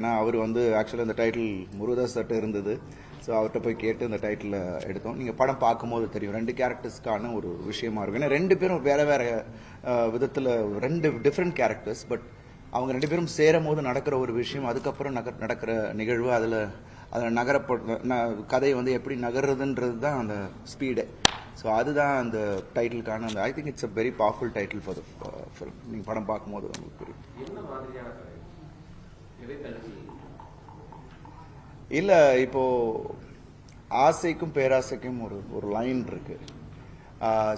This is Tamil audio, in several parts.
ஏன்னா அவர் வந்து ஆக்சுவலாக இந்த டைட்டில் முருகதாஸ் சட்டை இருந்தது. ஸோ அவர்கிட்ட போய் கேட்டு இந்த டைட்டில் எடுத்தோம். நீங்கள் படம் பார்க்கும்போது தெரியும். ரெண்டு கேரக்டர்ஸ்க்கான ஒரு விஷயமா இருக்கும். ஏன்னா ரெண்டு பேரும் வேற வேற விதத்தில் ரெண்டு டிஃப்ரெண்ட் கேரக்டர்ஸ் பட் அவங்க ரெண்டு பேரும் சேரும் போது நடக்கிற ஒரு விஷயம் அதுக்கப்புறம் நகர் நடக்கிற நிகழ்வு அதில் அதில் நகரப்பட ந- கதை வந்து எப்படி நகருதுன்றது தான் அந்த ஸ்பீடு ஸோ அதுதான் அந்த டைட்டிலுக்கான அந்த I think it's a very powerful title for the film நீங்கள் படம் பார்க்கும்போது உங்களுக்கு புரியும் என்ன மாதிரியான கதை எதை தழுவி இல்லை இப்போ ஆசைக்கும் பேராசைக்கும் ஒரு ஒரு லைன் இருக்கு.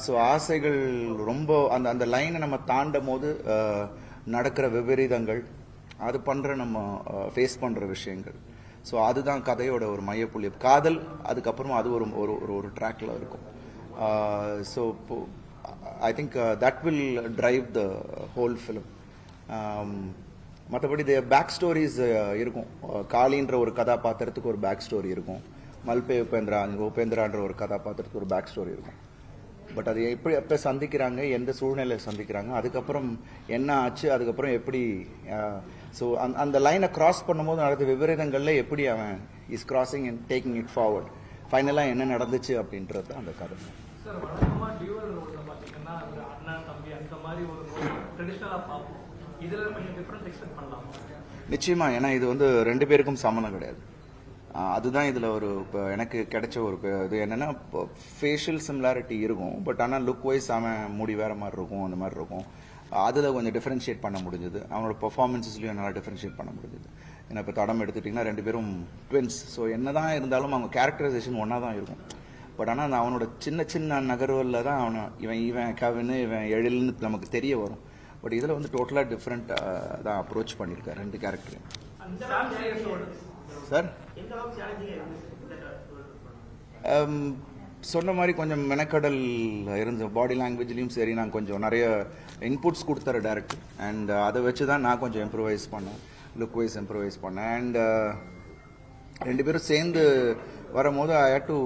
ஸோ ஆசைகள் ரொம்ப அந்த அந்த லைனை நம்ம தாண்டும் போது நடக்கிற விபரீதங்கள் அது பண்ணுற நம்ம ஃபேஸ் பண்ணுற விஷயங்கள். ஸோ அதுதான் கதையோட ஒரு மையப்புள்ளி. காதல் அதுக்கப்புறமா அது ஒரு ஒரு ஒரு ஒரு ட்ராக்ல இருக்கும். So I think that will drive the whole film மற்றபடி இது பேக் ஸ்டோரிஸ் இருக்கும். Uh, காளின்ற ஒரு கதாபாத்திரத்துக்கு ஒரு பேக் ஸ்டோரி இருக்கும். மல்பே உபேந்திரா அங்க உபேந்திரான்ற ஒரு கதாபாத்திரத்துக்கு ஒரு பேக் ஸ்டோரி இருக்கும். பட் அது எப்படி எப்போ சந்திக்கிறாங்க எந்த சூழ்நிலையில் சந்திக்கிறாங்க அதுக்கப்புறம் என்ன ஆச்சு அதுக்கப்புறம் எப்படி uh, ஸோ அந்த லைனை கிராஸ் பண்ணும்போது நடந்த விபரீதங்களில் எப்படி அவன் is crossing and taking it forward ஃபைனலாக என்ன நடந்துச்சு அப்படின்றது தான் அந்த கதை. சார் டியூவல் ஒரு அண்ணன் தம்பி அந்த மாதிரி ஒரு பார்ப்போம். நிச்சயமா ஏன்னா இது வந்து ரெண்டு பேருக்கும் சம்மந்தம் கிடையாது. அதுதான் இதுல ஒரு இப்போ எனக்கு கிடைச்ச ஒரு இது என்னன்னா ஃபேஷியல் சிமிலாரிட்டி இருக்கும் பட் ஆனால் லுக் வைஸ் அவன் முடி வேற மாதிரி இருக்கும் அந்த மாதிரி இருக்கும். அதில் கொஞ்சம் டிஃபரன்ஷியேட் பண்ண முடிஞ்சது. அவனோட பெர்ஃபார்மன்ஸஸ்லயும் என்னால் டிஃபரன்ஷியேட் பண்ண முடிஞ்சது. ஏன்னா இப்போ தடம் எடுத்துட்டிங்கன்னா ரெண்டு பேரும் ட்வின்ஸ் ஸோ என்னதான் இருந்தாலும் அவங்க கேரக்டரைசேஷன் ஒன்றா தான் இருக்கும். பட் ஆனால் அந்த அவனோட சின்ன சின்ன நகர்வுகளில் தான் அவனை இவன் இவன் கவின்னு இவன் எழில்னு நமக்கு தெரிய வரும். பட் இதில் வந்து டோட்டலாக டிஃப்ரெண்ட்டாக தான் அப்ரோச் பண்ணியிருக்கேன் ரெண்டு கேரக்டரையும் சார் um, சொன்ன மாதிரி கொஞ்சம் மெனக்கடல் இருந்த பாடி லாங்குவேஜ்லேயும் சரி நான் கொஞ்சம் நிறைய இன்புட்ஸ் கொடுத்தாரு டேரக்டர் அண்ட் அதை வச்சு தான் நான் கொஞ்சம் இம்ப்ரூவைஸ் பண்ணேன் லுக் வைஸ் இம்ப்ரூவைஸ் பண்ணேன். அண்ட் ரெண்டு பேரும் சேர்ந்து வரும்போது ஐ ஹேட் டு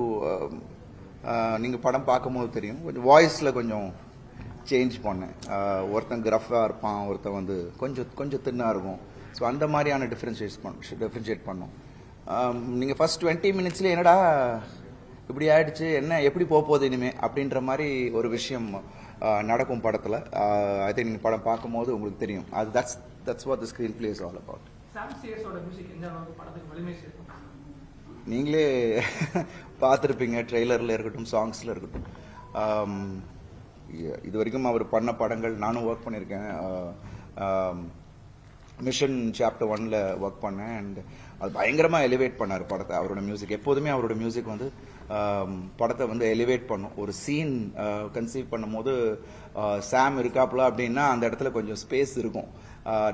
நீங்கள் படம் பார்க்கும்போது தெரியும். கொஞ்சம் வாய்ஸில் கொஞ்சம் சேஞ்ச் பண்ணேன். ஒருத்தன் கிரஃபாக இருப்பான் ஒருத்தன் வந்து கொஞ்சம் கொஞ்சம் தின்னாக இருக்கும். ஸோ அந்த மாதிரியான டிஃப்ரென்ஷியேட் பண்ண டிஃப்ரென்ஷியேட் பண்ணோம். நீங்கள் ஃபர்ஸ்ட் டுவெண்ட்டி மினிட்ஸ்ல என்னடா இப்படி ஆயிடுச்சு என்ன எப்படி போக போகுது இனிமே? அப்படின்ற மாதிரி ஒரு விஷயம் நடக்கும் படத்தில். ஐ திங்க் நீங்கள் படம் பார்க்கும்போது உங்களுக்கு தெரியும். அது that's that's what the screenplay's all about நீங்களே பார்த்துருப்பீங்க ட்ரெய்லரில் இருக்கட்டும் சாங்ஸில் இருக்கட்டும். இது வரைக்கும் அவர் பண்ண படங்கள் நானும் ஒர்க் பண்ணியிருக்கேன் மிஷன் சாப்டர் ஒன்ல ஒர்க் பண்ணேன். அண்ட் அது பயங்கரமாக எலிவேட் பண்ணார் படத்தை அவரோட மியூசிக் எப்போதுமே அவரோட மியூசிக் வந்து படத்தை வந்து எலிவேட் பண்ணும். ஒரு சீன் கன்சீவ் பண்ணும்போது சாம் இருக்காப்புல அப்படின்னா அந்த இடத்துல கொஞ்சம் ஸ்பேஸ் இருக்கும்.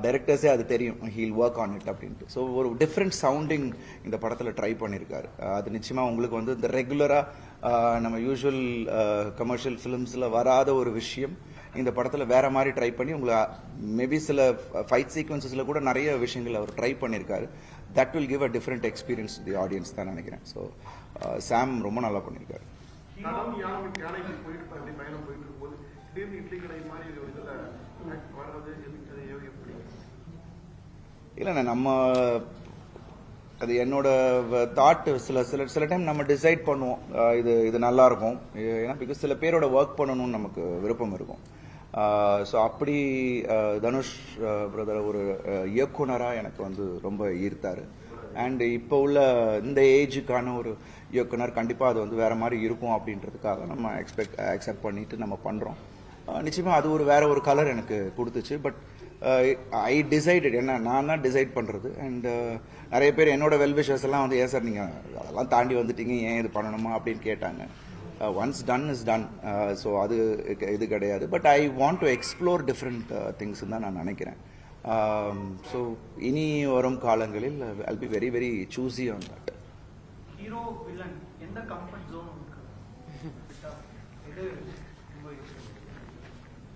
டைரக்டர்ஸே அது தெரியும். ஹீல் ஒர்க் ஆன் இட் அப்படின்ட்டு. ஸோ ஒரு டிஃப்ரெண்ட் சவுண்டிங் இந்த படத்தில் ட்ரை பண்ணியிருக்காரு அது நிச்சயமாக உங்களுக்கு வந்து இந்த ரெகுலராக நம்ம யூஸ்வல் கமர்ஷியல் ஃபிலிம்ஸில் வராத ஒரு விஷயம். இந்த படத்தில் வேற மாதிரி ட்ரை பண்ணி உங்களை மேபி சில ஃபைட் சீக்வன்சஸில் கூட நிறைய விஷயங்கள் அவர் ட்ரை பண்ணியிருக்காரு that will give a different experience the audience தான் நினைக்கிறேன். ஸோ சாம் ரொம்ப நல்லா பண்ணியிருக்காரு இல்லைண்ணே நம்ம அது என்னோட தாட் சில சில சில டைம் நம்ம டிசைட் பண்ணுவோம். இது இது நல்லா இருக்கும். ஏன்னா பிகாஸ் சில பேரோட ஒர்க் பண்ணணும்னு நமக்கு விருப்பம் இருக்கும். ஸோ அப்படி தனுஷ் பிரதர் ஒரு இயக்குனராக எனக்கு வந்து ரொம்ப ஈர்த்தார். அண்ட் இப்போ உள்ள இந்த ஏஜுக்கான ஒரு இயக்குனர் கண்டிப்பாக அது வந்து வேறு மாதிரி இருக்கும் அப்படின்றதுக்காக நம்ம எக்ஸ்பெக்ட் அக்செப்ட் பண்ணிட்டு நம்ம பண்ணுறோம் நிச்சயமாக அது ஒரு வேற ஒரு கலர் எனக்கு கொடுத்துச்சு. பட் ஐ டிசைடட் என்ன நான் தான் டிசைட் பண்ணுறது அண்டு நிறைய பேர் என்னோட வெல்விஷஸ் எல்லாம் வந்து ஏன் சார் நீங்கள் அதெல்லாம் தாண்டி வந்துட்டீங்க ஏன் இது பண்ணணுமா? அப்படின்னு கேட்டாங்க. Once done is done so அது இது கிடையாது. But I want to explore different things தான் நான் நினைக்கிறேன். ஸோ இனி வரும் காலங்களில் I'll be very very choosy on that.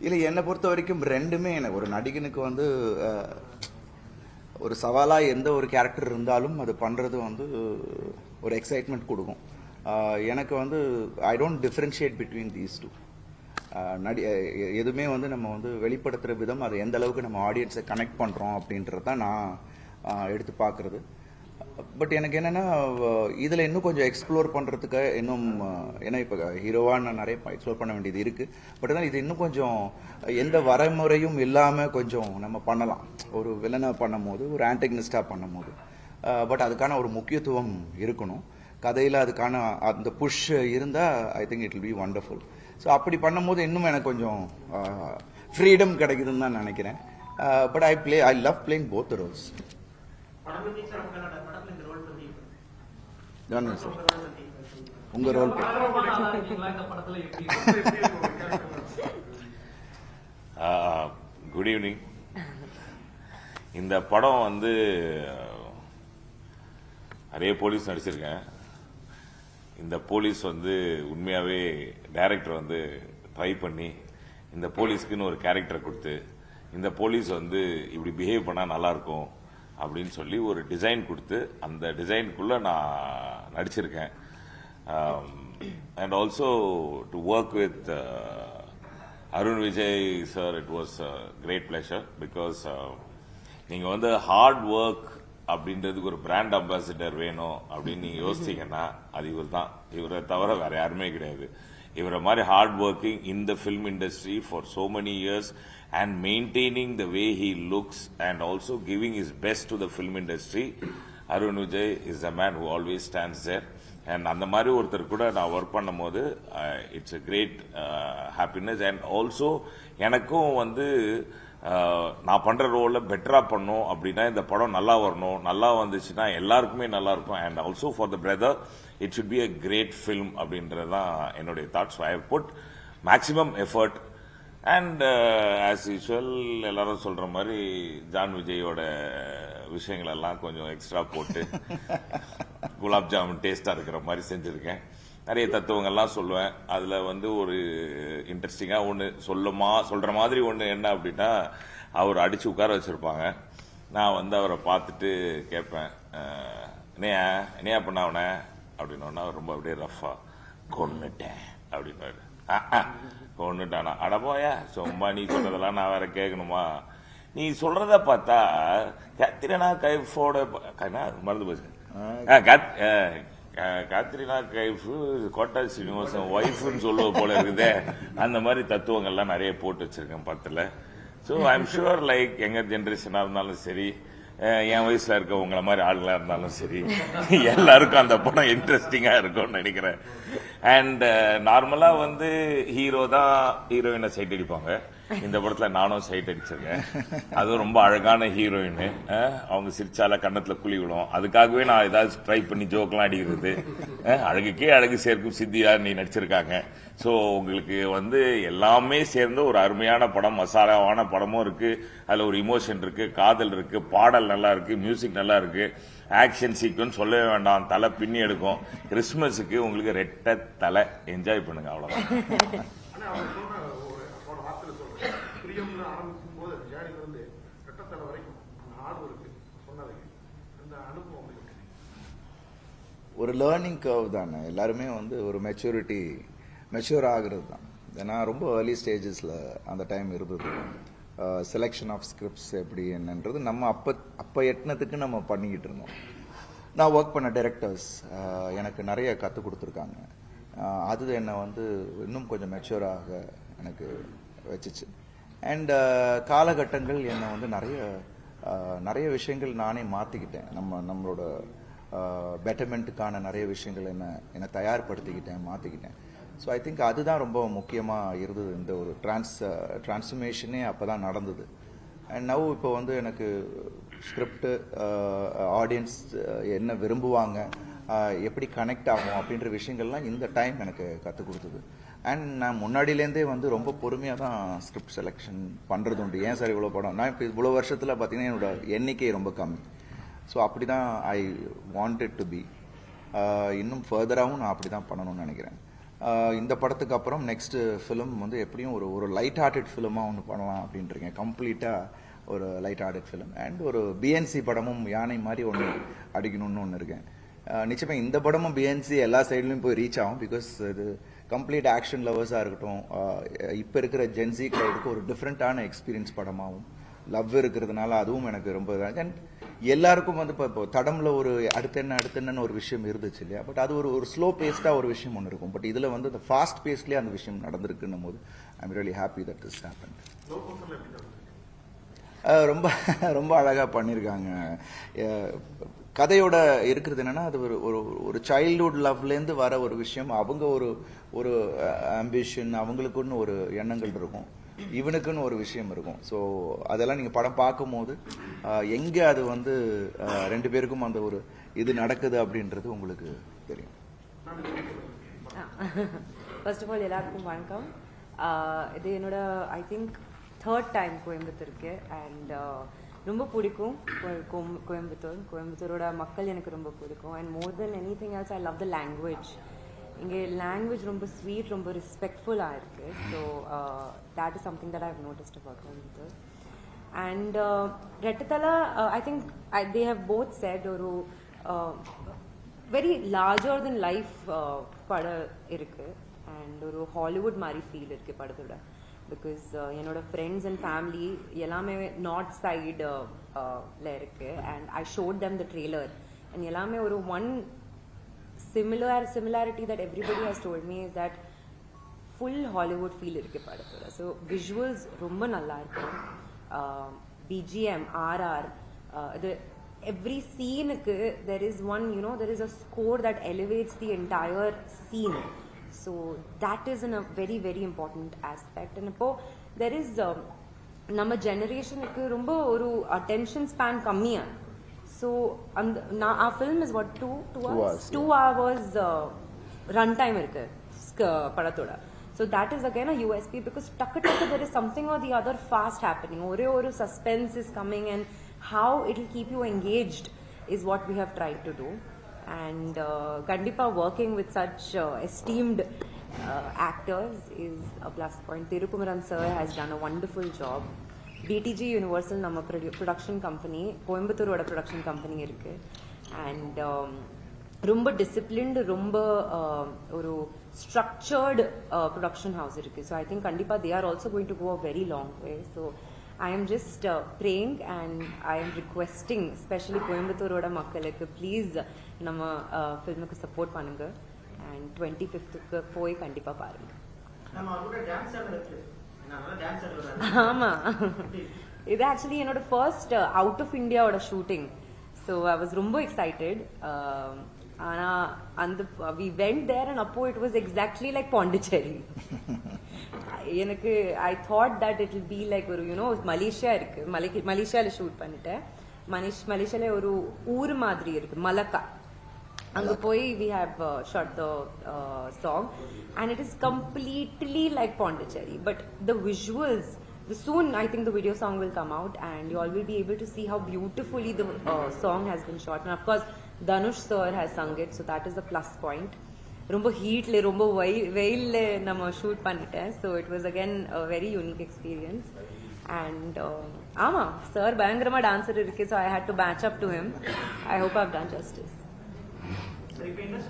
இல்லை என்னை பொறுத்த வரைக்கும் ரெண்டுமே எனக்கு ஒரு நடிகனுக்கு வந்து அஹ், ஒரு சவாலா எந்த ஒரு கேரக்டர் இருந்தாலும் அது பண்றது வந்து ஒரு எக்ஸைட்மெண்ட் கொடுக்கும். எனக்கு வந்து I don't differentiate between these two நடி எ- எதுவுமே வந்து நம்ம வந்து வெளிப்படுத்துகிற விதம் அது எந்த அளவுக்கு நம்ம ஆடியன்ஸை கனெக்ட் பண்ணுறோம் அப்படின்றது தான் நான் எடுத்து பார்க்குறது. பட் எனக்கு என்னென்னா இதில் இன்னும் கொஞ்சம் எக்ஸ்ப்ளோர் பண்ணுறதுக்கு இன்னும் ஏன்னா இப்போ ஹீரோவாக நான் நிறைய எக்ஸ்ப்ளோர் பண்ண வேண்டியது இருக்குது பட் ஆனால் இது இன்னும் கொஞ்சம் எந்த வரைமுறையும் இல்லாமல் கொஞ்சம் நம்ம பண்ணலாம். ஒரு வில்லனை பண்ணும்போது ஒரு ஆன்டகனிஸ்டா பண்ணும்போது. பட் அதுக்கான ஒரு முக்கியத்துவம் இருக்கணும். கதையில் அதுக்கான அந்த புஷ் இருந்தால் I think it will be wonderful so அப்படி பண்ணும்போது இன்னும் எனக்கு கொஞ்சம் ஃப்ரீடம் கிடைக்குதுன்னு தான் நினைக்கிறேன். But I play I love playing both roles sir உங்கள் ரோல் உங்க ரோல் குட் ஈவினிங் இந்த படம் வந்து நிறைய போலீஸ் நடிச்சிருக்கேன். இந்த போலீஸ் வந்து உண்மையாகவே டைரக்டர் வந்து ட்ரை பண்ணி இந்த போலீஸ்க்குன்னு ஒரு கேரக்டர் கொடுத்து இந்த போலீஸ் வந்து இப்படி பிஹேவ் பண்ணால் நல்லாயிருக்கும் அப்படின்னு சொல்லி ஒரு டிசைன் கொடுத்து அந்த டிசைனுக்குள்ளே நான் நடிச்சிருக்கேன். And also to work with Arun Vijay sir it was great pleasure because நீங்கள் வந்து ஹார்ட் ஒர்க் அப்படின்றதுக்கு ஒரு பிராண்ட் அம்பாசிடர் வேணும் அப்படின்னு நீங்க யோசிச்சீங்கன்னா அது இவர் தான். இவரை தவிர வேற யாருமே கிடையாது. இவரை மாதிரி hard working in the film industry for so many years and maintaining the way he looks and also giving is best to the film industry Arun Vijay is a man who always stands there and அந்த மாதிரி ஒருத்தர் கூட நான் ஒர்க் பண்ணும்போது it's a great happiness and also எனக்கும் வந்து நான் பண்ற ரோல பெட்டரா பண்ணும் அப்படின்னா இந்த படம் நல்லா வரணும் நல்லா வந்துச்சுன்னா எல்லாருக்குமே நல்லா இருக்கும். And also for the brother it should be a great film அப்படின்றது தான் என்னுடைய thoughts I put maximum effort and as usual எல்லாரும் சொல்ற மாதிரி ஜான் விஜயோட விஷயங்கள் எல்லாம் கொஞ்சம் எக்ஸ்ட்ரா போட்டு குலாப் ஜாமுன் டேஸ்டா இருக்கிற மாதிரி செஞ்சிருக்கேன். நிறைய தத்துவங்கள்லாம் சொல்லுவேன். அதுல வந்து ஒரு இன்ட்ரெஸ்டிங்கா ஒன்று சொல்லுமா சொல்ற மாதிரி ஒன்று என்ன அப்படின்னா அவர் அடிச்சு உட்கார வச்சிருப்பாங்க. நான் வந்து அவரை பார்த்துட்டு கேட்பேன் என்னையா என்னையா பண்ண அவனை? அப்படின்னோன்னா அவர் ரொம்ப அப்படியே ரஃபா கொன்னுட்டேன் அப்படின்னாரு கொண்டுட்டானா அடப்போயா சும்மா நீ சொல்றதெல்லாம் நான் வேற கேட்கணுமா? நீ சொல்றத பார்த்தா கத்திரனா கைஃபோட மறந்து போச்சு. கத்- காத்ரினா கைஃபு கோட்டா சீனிவாசன் ஒய்ஃப்னு சொல்லுவ போல இருக்குதே. அந்த மாதிரி தத்துவங்கள்லாம் நிறைய போட்டு வச்சிருக்கேன் பத்தில் ஸோ ஐம் ஷுவர் லைக் எங்கள் ஜென்ரேஷனாக இருந்தாலும் சரி என் வயசில் இருக்க உங்களை மாதிரி ஆளுங்களா இருந்தாலும் சரி எல்லாருக்கும் அந்த படம் இன்ட்ரெஸ்டிங்காக இருக்கும்னு நினைக்கிறேன். அண்ட் நார்மலாக வந்து ஹீரோ தான் ஹீரோயினை சைட் அடிப்பாங்க. இந்த படத்துல நானும் சைட் அடிச்சிருக்கேன். அதுவும் ரொம்ப அழகான ஹீரோயின். அவங்க சிரிச்சால கண்ணத்துல குழி விடும். அதுக்காகவே நான் ஏதாவது ட்ரை பண்ணி ஜோக்கெல்லாம் அடிக்கிறது. அழகுக்கே அழகு சேர்க்கும் சித்தியா நீ நடிச்சிருக்காங்க. சோ உங்களுக்கு வந்து எல்லாமே சேர்ந்து ஒரு அருமையான படம் மசாலாவான படமும் இருக்கு. அதுல ஒரு இமோஷன் இருக்கு காதல் இருக்கு பாடல் நல்லா இருக்கு மியூசிக் நல்லா இருக்கு. ஆக்ஷன் சீக்வன்ஸ் சொல்லவே வேண்டாம். தலை பின்னி எடுக்கும். கிறிஸ்மஸுக்கு உங்களுக்கு ரெட்ட தலை. என்ஜாய் பண்ணுங்க அவ்வளவுதான் ஆனா அவர் சொன்ன ஒரு அவரோட வார்த்தையில சொல்றேன் ஆரம்பிக்கும் போது ஜேனில இருந்து வரைக்கும் அந்த இருக்கு. சொன்னதுக்கு அந்த அனுபவம் ஒரு லேர்னிங் கர்வ் தானே. எல்லாருமே வந்து ஒரு மெச்சூரிட்டி மெச்சூர் ஆகிறது தான். ஏன்னா ரொம்ப ஏர்லி ஸ்டேஜஸில் அந்த டைம் இருந்தது. செலெக்ஷன் ஆஃப் ஸ்கிரிப்ட்ஸ் எப்படி என்னன்றது நம்ம அப்போ அப்போ எட்டினதுக்கு நம்ம பண்ணிக்கிட்டு இருந்தோம். நான் ஒர்க் பண்ண டைரக்டர்ஸ் எனக்கு நிறைய கற்றுக் கொடுத்துருக்காங்க. அது என்னை வந்து இன்னும் கொஞ்சம் மெச்சூராக எனக்கு வச்சுச்சு. அண்ட் uh, காலகட்டங்கள் என்னை வந்து நிறைய uh, நிறைய விஷயங்கள் நானே மாற்றிக்கிட்டேன் நம்ம நம்மளோட uh, பெட்டர்மெண்ட்டுக்கான நிறைய விஷயங்கள் என்ன என்னை தயார்படுத்திக்கிட்டேன் மாற்றிக்கிட்டேன் ஸோ ஐ திங்க் அதுதான் ரொம்ப முக்கியமாக இருந்தது. இந்த ஒரு டிரான்ஸ் டிரான்ஸ்ஃபர்மேஷனே அப்போ தான் நடந்தது. அண்ட் நவ் இப்போ வந்து எனக்கு ஸ்கிரிப்டு ஆடியன்ஸ் என்ன விரும்புவாங்க எப்படி கனெக்ட் ஆகும் அப்படின்ற விஷயங்கள்லாம் இந்த டைம் எனக்கு கற்றுக் கொடுத்தது. அண்ட் நான் முன்னாடியிலேருந்தே வந்து ரொம்ப பொறுமையாக தான் ஸ்கிரிப்ட் செலெக்ஷன் பண்ணுறது உண்டு. ஏன் சார் இவ்வளோ படம்? நான் இப்போ இவ்வளோ வருஷத்தில் பார்த்தீங்கன்னா என்னோட எண்ணிக்கை ரொம்ப கம்மி. ஸோ அப்படி தான் ஐ வாண்டட் டு பி இன்னும் ஃபர்தராகவும் நான் அப்படி தான் பண்ணணும்னு நினைக்கிறேன். இந்த படத்துக்கு அப்புறம் நெக்ஸ்ட்டு ஃபிலிம் வந்து எப்படியும் ஒரு ஒரு லைட் ஹார்ட்டட் ஃபிலிமாக ஒன்று பண்ணலாம் அப்படின்ட்டுருக்கேன் கம்ப்ளீட்டாக ஒரு லைட் ஹார்ட்டட் ஃபிலிம் அண்ட் ஒரு பிஎன்சி படமும் யானை மாதிரி ஒன்று அடிக்கணும்னு ஒன்று இருக்கேன். நிச்சயமாக இந்த படமும் பிஎன்சி எல்லா சைட்லையும் போய் ரீச் ஆகும் பிகாஸ் இது கம்ப்ளீட் ஆக்ஷன் லவர்ஸாக இருக்கட்டும் இப்போ இருக்கிற ஜென்சி க்ரௌடுக்கு ஒரு டிஃப்ரெண்ட்டான எக்ஸ்பீரியன்ஸ் படமாகவும் லவ் இருக்கிறதுனால அதுவும் எனக்கு ரொம்ப இதாக அண்ட் எல்லாருக்கும் வந்து இப்போ இப்போ தடம்ல ஒரு அடுத்த என்ன அடுத்த என்னன்னு ஒரு விஷயம் இருந்துச்சு இல்லையா? பட் அது ஒரு ஒரு ஸ்லோ பேஸ்டாக ஒரு விஷயம் ஒன்று இருக்கும். பட் இதில் வந்து அந்த ஃபாஸ்ட் பேஸ்ட்லேயே அந்த விஷயம் நடந்திருக்குன்னும் போது I'm really happy that this happen ரொம்ப ரொம்ப அழகா பண்ணியிருக்காங்க கதையோட இருக்கிறது என்னன்னா அது ஒரு ஒரு ஒரு சைல்டுஹுட் லவ்லேருந்து வர ஒரு விஷயம். அவங்க ஒரு ஒரு ஆம்பிஷன் அவங்களுக்குன்னு ஒரு எண்ணங்கள் இருக்கும். இவனுக்குன்னு ஒரு விஷயம் இருக்கும். ஸோ அதெல்லாம் நீங்கள் படம் பார்க்கும்போது எங்கே அது வந்து ரெண்டு பேருக்கும் அந்த ஒரு இது நடக்குது அப்படின்றது உங்களுக்கு தெரியும். ஃபர்ஸ்ட் ஆஃப் ஆல் எல்லாருக்கும் வணக்கம். இது என்னோட ஐ திங்க் தேர்ட் டைம் கோயம்புத்தூருக்கு. அண்ட் ரொம்ப பிடிக்கும். கோயம்புத்தூர். கோயம்புத்தூரோட மக்கள் எனக்கு ரொம்ப பிடிக்கும். And more than anything else I love the language இங்கே லாங்குவேஜ் ரொம்ப ஸ்வீட் ரொம்ப ரெஸ்பெக்ட்ஃபுல்லாக இருக்குது so that is something that I have noticed about Coimbatore. And Rettathala I think they have both set ஒரு வெரி லார்ஜர் தென் லைஃப் படம் இருக்கு. அண்ட் ஒரு ஹாலிவுட் மாதிரி ஃபீல் இருக்கு படத்தோட. பிகாஸ் என்னோட ஃப்ரெண்ட்ஸ் அண்ட் ஃபேமிலி எல்லாமே நார்த் சைடு இருக்கு. And I shot them the trailer and எல்லாமே ஒரு one similar similarity that everybody has told me is that full Hollywood feel இருக்கு படத்தோட. ஸோ விஷுவல்ஸ் ரொம்ப நல்லா இருக்கும் பிஜிஎம் ஆர்ஆர் இது எவ்ரி சீனுக்கு there is one you know there is a score that elevates the entire scene so that is in a very very important aspect and இப்போ தெர் இஸ் நம்ம ஜெனரேஷனுக்கு ரொம்ப ஒரு அட்டென்ஷன் ஸ்பேன் கம்மியா. ஸோ அந்த நான் ஆ film is what two two hours, hours two hours run time இருக்கு ஸ்க- படத்தோட. So that is again a USP because டக்கு டக்கு there is something or the other fast happening ஒரே ஒரு suspense is coming and how it will keep you engaged is what we have try to do and கண்டிப்பாக working with such esteemed actors is a plus point. Tirukumaran sir has done a wonderful job. T T G universal நம்ம ப்ரொடக்ஷன் கம்பெனி கோயம்புத்தூரோட ப்ரொடக்ஷன் கம்பெனி இருக்குது அண்ட் ரொம்ப டிசிப்ளின்டு ரொம்ப uh, ஒரு ஸ்ட்ரக்சர்டு ப்ரொடக்ஷன் ஹவுஸ் இருக்குது ஸோ ஐ திங்க் கண்டிப்பாக they are also going to go a very long way so I am just praying and I am requesting specially கோயம்புத்தூரோட மக்களுக்கு ப்ளீஸ் நம்ம ஃபில்முக்கு சப்போர்ட் பண்ணுங்க. அண்ட் டுவெண்ட்டி ஃபிஃப்த்துக்கு போய் கண்டிப்பாக பாருங்க. நம்ம அவரோட டான்ஸ் ஆடுறது நல்லா டான்ஸ் ஆடுறாரு ஆமா. இது ஆக்சுவலி என்னோட ஃபர்ஸ்ட் அவுட் ஆஃப் இந்தியாவோட ஷூட்டிங் ஸோ ஐ வாஸ் ரொம்ப எக்ஸைட்டட் ஆனா அந்த வி வெண்ட் தேர் அண்ட் அப்போ it was exactly like Pondicherry எனக்கு I thought that it be like ஒரு யூனோ மலேசியா இருக்கு. மலை மலேசியால ஷூட் பண்ணிட்டேன். மலேஷ் மலேசியால ஒரு ஊர் மாதிரி இருக்கு மலக்கா. அங்க போய் we have shot the song and it is completely like Pondicherry but the visuals the soon i think the video song will come out and you all will be able to see how beautifully the uh, song has been shot. And of course danush sir has sung it so that is a plus point. ரொம்ப ஹீட்ல ரொம்ப வெயில்ல நம்ம ஷூட் பண்ணிட்டேன். So it was again very unique experience and ஆமா சார் பயங்கரமா டான்சர் இருக்கு so I had to match up to him I hope I've done justice சரி ஸோ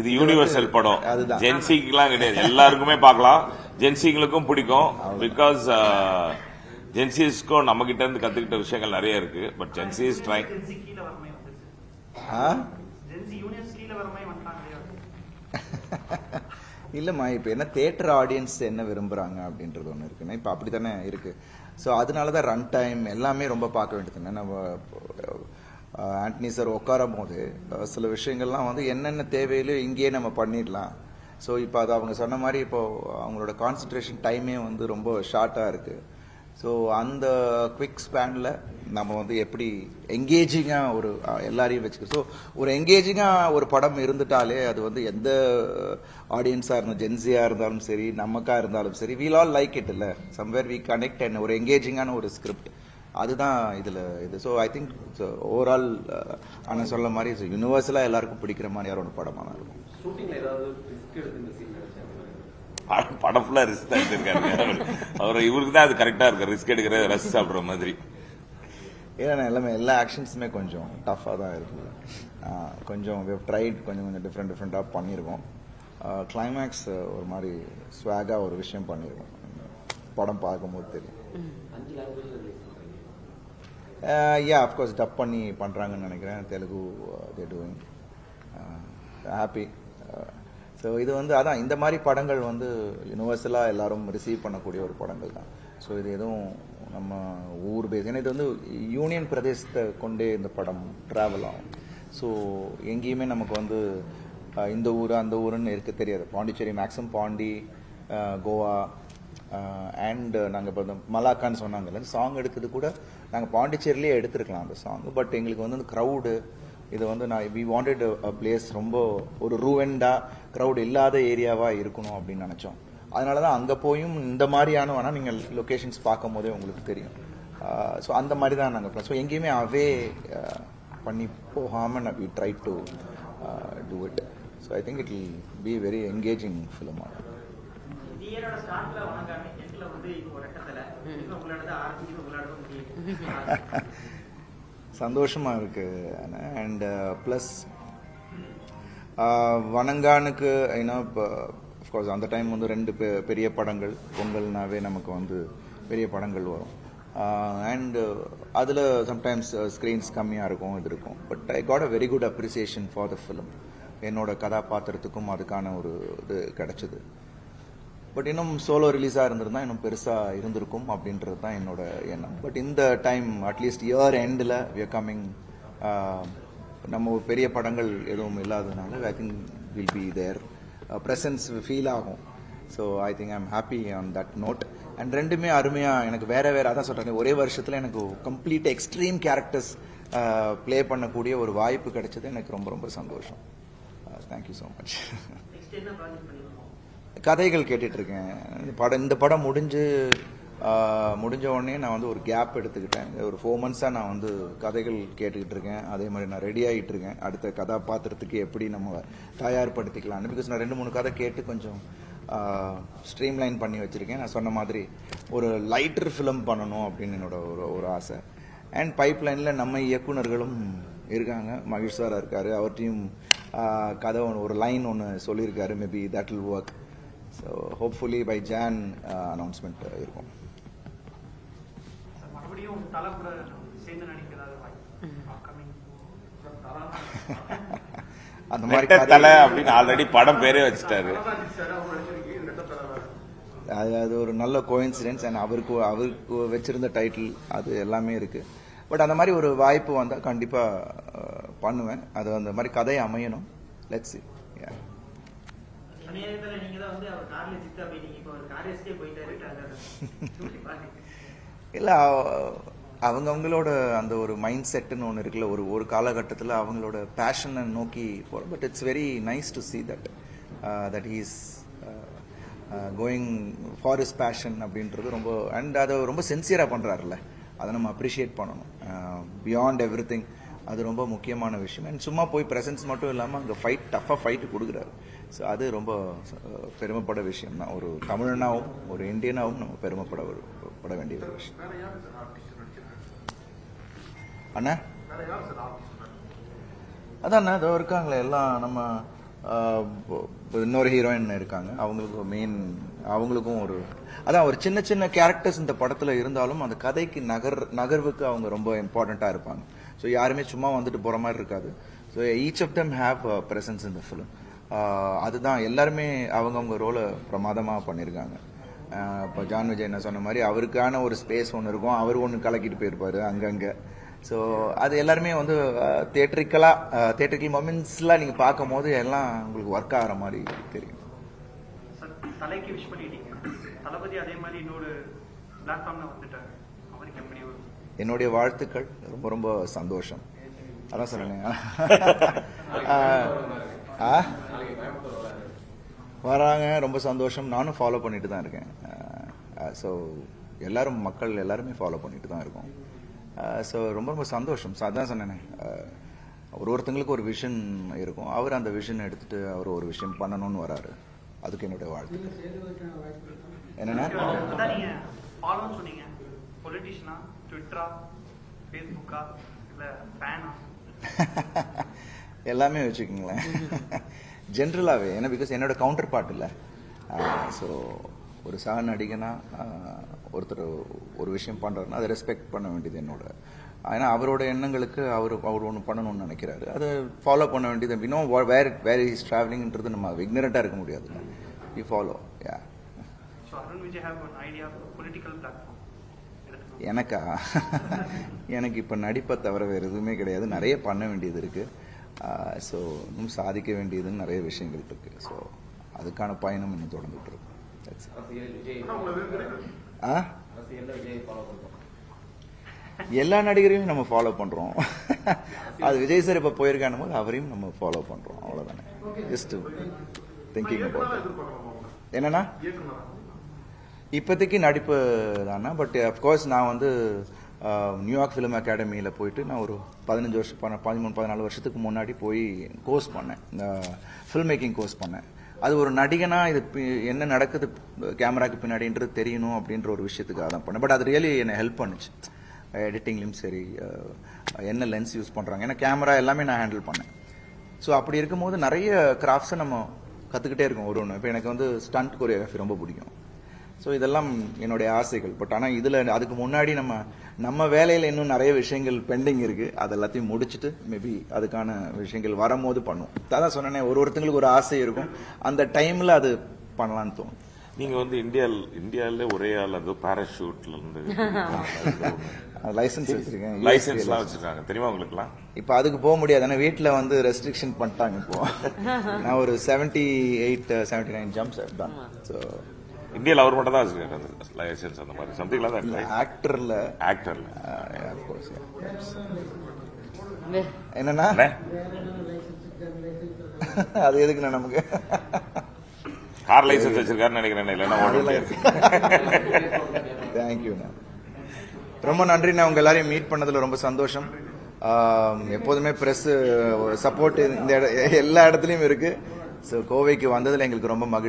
இது யூனிவர்சல் படம். அதுதான். ஜென்சிக்கெல்லாம் கிடையாது. எல்லாருக்குமே பார்க்கலாம். ஜென்சிங்களுக்கும் பிடிக்கும். பிகாஸ் ஜென்சிஸ்க்கும் நம்ம கிட்ட இருந்து கத்துக்கிட்ட விஷயங்கள் நிறைய இருக்கு. பட் ஜென்சி இஸ் ட்ரை இல்லைம்மா இப்போ என்ன தேட்டர் ஆடியன்ஸ் என்ன விரும்புகிறாங்க அப்படின்றது ஒன்று இருக்குன்னா இப்போ அப்படி தானே இருக்குது ஸோ அதனால தான் ரன் டைம் எல்லாமே ரொம்ப பார்க்க வேண்டியது நம்ம அஹ், ஆண்டனி சார் உட்காரும் போது சில விஷயங்கள்லாம் வந்து என்னென்ன தேவையிலோ இங்கேயே நம்ம பண்ணிடலாம். ஸோ இப்போ அது அவங்க சொன்ன மாதிரி இப்போ அவங்களோட கான்சன்ட்ரேஷன் டைமே வந்து ரொம்ப ஷார்ட்டாக இருக்குது ஸோ அந்த குவிக் ஸ்பேனில் நம்ம வந்து எப்படி எங்கேஜிங்காக ஒரு எல்லாரையும் வச்சுக்க ஸோ ஒரு எங்கேஜிங்காக ஒரு படம் இருந்துட்டாலே அது வந்து எந்த ஆடியன்ஸாக இருந்தாலும் ஜென்சியாக இருந்தாலும் சரி நமக்காக இருந்தாலும் சரி வீல் ஆல் லைக் இட் இல்லை. சம்வேர் வி கனெக்ட் அண்ட் ஒரு எங்கேஜிங்கான ஒரு ஸ்கிரிப்ட் அதுதான் இதில் இது. ஸோ ஐ திங்க் ஓவரால் ஆனால் சொல்ல மாதிரி யூனிவர்சலாக எல்லாருக்கும் பிடிக்கிற மாதிரியான ஒரு படமாக தான் இருக்கும். ஷூட்டிங்ல ஏதாவது ரிஸ்க் எடுத்து இந்த சீன் கிடைச்சாங்க படம் படம் ஃபுல்லா ரிஸ்க் தான் எடுத்திருக்காரு. அவர் அவர் இவருக்கு தான் அது கரெக்டா இருக்கு ரிஸ்க் எடுக்கிற ரசி சாப்பிடுற மாதிரி. ஏன்னா எல்லாமே எல்லா ஆக்ஷன்ஸுமே கொஞ்சம் டஃப்பாக தான் இருக்குது கொஞ்சம் ட்ரைட் கொஞ்சம் கொஞ்சம் டிஃப்ரெண்ட் டிஃப்ரெண்ட்டாக பண்ணியிருக்கோம் கிளைமேக்ஸ் ஒரு மாதிரி ஸ்வாகாக ஒரு விஷயம் பண்ணியிருக்கோம் படம் பார்க்கும்போது தெரியும் அஞ்சு லாங்குவேஜ் ரிலீஸ் பண்ணுறீங்க யா அஃப்கோர்ஸ் டப் பண்ணி பண்ணுறாங்கன்னு நினைக்கிறேன். Telugu they doing happy so இது வந்து அதான் இந்த மாதிரி படங்கள் வந்து யூனிவர்சலாக எல்லாரும் ரிசீவ் பண்ணக்கூடிய ஒரு படங்கள் தான். ஸோ இது எதுவும் நம்ம ஊர் பேஸ் ஏன்னா இது வந்து யூனியன் பிரதேசத்தை கொண்டே இந்த படம் ட்ராவல் ஆகும். ஸோ எங்கேயுமே நமக்கு வந்து uh, இந்த ஊர் அந்த ஊருன்னு இருக்க தெரியாது. Pondicherry maximum Pondy uh, Goa uh, and நாங்கள் இப்போ மலாக்கான்னு சொன்னாங்கல்ல சாங் எடுத்தது கூட நாங்கள் பாண்டிச்சேரியிலே எடுத்திருக்கலாம் அந்த சாங் பட் எங்களுக்கு வந்து அந்த க்ரௌடு இது வந்து நான் வி வாண்டட் அ பிளேஸ் ரொம்ப ஒரு ரூவெண்டா க்ரௌட் இல்லாத ஏரியாவாக இருக்கணும் அப்படின்னு நினச்சோம். அதனால தான் அங்கே போயும் இந்த மாதிரியான வேணால் நீங்கள் லொக்கேஷன்ஸ் பார்க்கும் போதே உங்களுக்கு தெரியும். ஸோ அந்த மாதிரி தான் நாங்கள் ஸோ எங்கேயுமே அவே பண்ணி போகாமல் we try to do it so I think it will be very engaging film இந்த சந்தோஷமாக இருக்குது இப்போ சந்தோஷமா இருக்கு அண்ட் ப்ளஸ் uh, uh, வணங்கானுக்கு ஏன்னா கோர்ஸ் அந்த டைம் வந்து ரெண்டு பெ- பெரிய படங்கள். பொங்கல்னாவே நமக்கு வந்து பெரிய படங்கள் வரும். அண்டு அதில் சம்டைம்ஸ் ஸ்க்ரீன்ஸ் கம்மியாக இருக்கும் இது இருக்கும். But I got a very good appreciation for the film என்னோட கதாபாத்திரத்துக்கும் அதுக்கான ஒரு இது கிடச்சிது. பட் இன்னும் சோலோ ரிலீஸாக இருந்திருந்தா இன்னும் பெருசாக இருந்திருக்கும் அப்படின்றது தான் என்னோட எண்ணம். பட் இந்த டைம் அட்லீஸ்ட் இயர் எண்டில் வியர் கம்மிங் நம்ம ஒரு பெரிய படங்கள் எதுவும் இல்லாததுனால I think will be their presence feel ஆகும். So I think I'm happy on that note and ரெண்டுமே அருமையாக எனக்கு வேற வேற அதான் சொல்கிறேன் ஒரே வருஷத்தில் எனக்கு கம்ப்ளீட் எக்ஸ்ட்ரீம் கேரக்டர்ஸ் ப்ளே பண்ணக்கூடிய ஒரு வாய்ப்பு கிடைச்சது. எனக்கு ரொம்ப ரொம்ப சந்தோஷம். தேங்க்யூ ஸோ மச் கதைகள் கேட்டுட்ருக்கேன். இந்த படம் இந்த படம் முடிஞ்சு முடிஞ்ச உடனே நான் வந்து ஒரு கேப் எடுத்துக்கிட்டேன். ஒரு ஃபோர் மந்த்ஸாக நான் வந்து கதைகள் கேட்டுக்கிட்டு இருக்கேன் அதே மாதிரி நான் ரெடி ஆகிட்டு இருக்கேன் அடுத்த கதாபாத்திரத்துக்கு எப்படி நம்ம தயார்படுத்திக்கலாம்னு. பிகாஸ் நான் ரெண்டு மூணு கதை கேட்டு கொஞ்சம் ஸ்ட்ரீம்லைன் பண்ணி வச்சுருக்கேன். நான் சொன்ன மாதிரி ஒரு லைட்டர் ஃபிலிம் பண்ணணும் அப்படின்னு என்னோட ஒரு ஒரு ஆசை. அண்ட் பைப் லைனில் நம்ம இயக்குனர்களும் இருக்காங்க. மகேஷ் சாராக இருக்கார். அவர்கிட்டையும் கதை ஒன்று ஒரு லைன் ஒன்று சொல்லியிருக்காரு. Maybe that will work so hopefully by June announcement இருக்கும். அந்த மாதிரி தலை அப்படின்னு ஆல்ரெடி படம் பேரே வச்சுட்டாரு. அது அது ஒரு நல்ல கோயின்சிடென்ஸ் அண்ட் அவருக்கு அவருக்கு வச்சிருந்த டைட்டில் அது எல்லாமே இருக்கு. பட் அந்த மாதிரி ஒரு வாய்ப்பு வந்தால் கண்டிப்பாக பண்ணுவேன். அது அந்த மாதிரி கதை அமையணும். லெட்ஸ் நேரத்துல இல்லை அவங்கவுங்களோட அந்த ஒரு மைண்ட் செட்டுன்னு ஒன்று இருக்குல்ல ஒரு ஒரு காலகட்டத்தில் அவங்களோட பேஷனை நோக்கி போகிறோம் but it's very nice to see that that he's going for is passion அப்படின்றது ரொம்ப அண்ட் அதை ரொம்ப சென்சியராக பண்ணுறாருல்ல அதை நம்ம அப்ரிஷியேட் பண்ணணும். பியாண்ட் எவ்ரி திங் அது ரொம்ப முக்கியமான விஷயம். அண்ட் சும்மா போய் ப்ரெசன்ஸ் மட்டும் இல்லாமல் அங்கே ஃபைட் டஃப்பாக ஃபைட்டு கொடுக்குறாரு. ஸோ அது ரொம்ப பெருமைப்பட விஷயம். தான் ஒரு தமிழனாவும் ஒரு இந்தியனாவும் நம்ம பெருமைப்பட பட வேண்டிய ஒரு விஷயம். அண்ணா? வேற யார் சார் ஆர்டிஸ்ட் அதான் அதோ இருக்காங்களே எல்லாம் நம்ம இன்னொரு ஹீரோயின் இருக்காங்க. அவங்களுக்கு மெயின் அவங்களுக்கும் ஒரு அதான் ஒரு சின்ன சின்ன கேரக்டர்ஸ் இந்த படத்துல இருந்தாலும் அந்த கதைக்கு நகர் நகர்வுக்கு அவங்க ரொம்ப இம்பார்ட்டண்ட்டாக இருப்பாங்க. ஸோ யாருமே சும்மா வந்துட்டு போற மாதிரி இருக்காது. So each of them have presence இந்த ஃபிலிம் அதுதான் எல்லாருமே அவங்கவுங்க ரோலை பிரமாதமாக பண்ணியிருக்காங்க இப்போ ஜான் விஜய் என்ன சொன்ன மாதிரி அவருக்கான ஒரு ஸ்பேஸ் ஒன்று இருக்கும். அவர் ஒன்று கலக்கிட்டு போயிருப்பாரு அங்கங்கே. ஸோ அது எல்லாருமே வந்து தேட்டரிக்கலாக தேட்டரிக்கல் மொமெண்ட்ஸ்லாம் நீங்கள் பார்க்கும் போது எல்லாம் உங்களுக்கு ஒர்க் ஆகிற மாதிரி தெரியும். சார் தலைக்கு விஷ் பண்ணிட்டீங்க. தளபதி அதே மாதிரி இன்னொரு பிளாட்ஃபார்ம்ல வந்துட்டாரு. அவருக்கு எப்படி ஒரு என்னுடைய வாழ்த்துக்கள். ரொம்ப ரொம்ப சந்தோஷம். அதான் சொன்னேன் ஆ? வராங்க ரொம்ப சந்தோஷம். நானும் ஃபாலோ பண்ணிட்டு தான் இருக்கேன். ஸோ எல்லாரும் மக்கள் எல்லாருமே ஃபாலோ பண்ணிட்டு தான் இருக்கோம். ஸோ ரொம்ப ரொம்ப சந்தோஷம். அதான் சொன்னேனே. ஒரு ஒருத்தங்களுக்கு ஒரு விஷன் இருக்கும். அவர் அந்த விஷன் எடுத்துட்டு அவர் ஒரு விஷயம் பண்ணணும்னு வராரு. அதுக்கு என்னுடைய வாழ்த்து. என்னன்னா? எல்லாமே வச்சுக்கோங்களேன். ஜென்ரலாகவே ஏன்னா பிகாஸ் என்னோட கவுண்டர் பார்ட் இல்லை ஸோ ஒரு சக நடிகனா ஒருத்தர் ஒரு விஷயம் பண்ணுறாருன்னா அதை ரெஸ்பெக்ட் பண்ண வேண்டியது என்னோட. ஏன்னா அவரோட எண்ணங்களுக்கு அவர் அவர் ஒன்று பண்ணணும்னு நினைக்கிறாரு. அதை ஃபாலோ பண்ண வேண்டியது இன்னும் வேர் வேர் இஸ் ட்ராவலிங்ன்றது நம்ம இக்னரண்ட்டாக இருக்க முடியாது வி ஃபாலோ யா எனக்கா? எனக்கு இப்போ நடிப்பை தவிர வேறு எதுவுமே கிடையாது. நிறைய பண்ண வேண்டியது இருக்கு. ஸோ இன்னும் சாதிக்க வேண்டியதுன்னு நிறைய விஷயங்கள் இருக்கு. ஸோ அதுக்கான பயணம் இன்னும் தொடர்ந்துட்டு இருக்கு ஆ? எல்லா நடிகரையும் நம்ம ஃபாலோ பண்றோம். அது விஜய் சார் இப்போ போயிருக்கான போது அவரையும் நம்ம ஃபாலோ பண்றோம். அவ்வளவுதானே. ஜஸ்ட் திங்கிங் அபவுட் என்னன்னா? இப்போதைக்கு நடிப்பு தானே? பட் அஃப்கோர்ஸ் நான் வந்து நியூயார்க் ஃபிலிம் அகாடமியில் போயிட்டு நான் ஒரு பதினஞ்சு வருஷம் பண்ண பதிமூணு பதினாலு வருஷத்துக்கு முன்னாடி போய் கோர்ஸ் பண்ணேன். இந்த ஃபில்ம் மேக்கிங் கோர்ஸ் பண்ணேன். அது ஒரு நடிகனாக இது என்ன நடக்குது கேமராக்கு பின்னாடின்றது தெரியணும் அப்படின்ற ஒரு விஷயத்துக்காக தான் பண்ணேன். பட் அது ரியலி என்னை ஹெல்ப் பண்ணுச்சு. எடிட்டிங்லேயும் சரி என்ன லென்ஸ் யூஸ் பண்ணுறாங்க ஏன்னா கேமரா எல்லாமே நான் ஹேண்டில் பண்ணேன். ஸோ அப்படி இருக்கும்போது நிறைய கிராஃப்ட்ஸை நம்ம கற்றுக்கிட்டே இருக்கோம் ஒரு ஒன்று இப்போ எனக்கு வந்து ஸ்டண்ட் கொரியோகிராஃபி ரொம்ப பிடிக்கும். ஸோ இதெல்லாம் என்னுடைய ஆசைகள். பட் ஆனால் இதில் அதுக்கு முன்னாடி நம்ம நம்ம வேலையில் இன்னும் நிறைய விஷயங்கள் பெண்டிங் இருக்கு. அது எல்லாத்தையும் முடிச்சுட்டு மேபி அதுக்கான விஷயங்கள் வரும்போது பண்ணுவோம். அதான் சொன்னேனே ஒரு ஒருத்தங்களுக்கு ஒரு ஆசை இருக்கும். அந்த டைமில் அது பண்ணலான்னு தோணும். நீங்க வந்து இந்தியா இந்தியால ஒரே ஆள் அது பாராஷூட்ல இருந்து லைசன்ஸ் வச்சிருக்கேன். லைசன்ஸ்லாம் வச்சிருக்காங்க. தெரியுமா உங்களுக்குலாம் இப்போ அதுக்கு போக முடியாது. ஏன்னா வீட்டில் வந்து ரெஸ்ட்ரிக்ஷன் பண்ணிட்டாங்க இப்போ. நான் ஒரு seventy eight seventy nine jumps தான் ஸோ இந்தியால அவர் மட்டும் தான் வச்சிருக்காரு லைசன்ஸ் அந்த மாதிரி. சம்திங்லாம் தான் ஆக்டர்ல ஆக்டர்ல என்னன்னா? அது எதுக்குண்ணா நமக்கு? கார் லைசன்ஸ் வச்சிருக்காருன்னு நினைக்கிறேன் இல்லைன்னா தேங்க்யூண்ணா ரொம்ப நன்றிண்ணா உங்க எல்லாரையும் மீட் பண்ணதுல ரொம்ப சந்தோஷம். எப்போதுமே பிரஸ் சப்போர்ட் இந்த எல்லா இடத்துலயும் இருக்கு. ஸோ கோவைக்கு வந்ததுல எங்களுக்கு ரொம்ப மகிழ்ச்சி.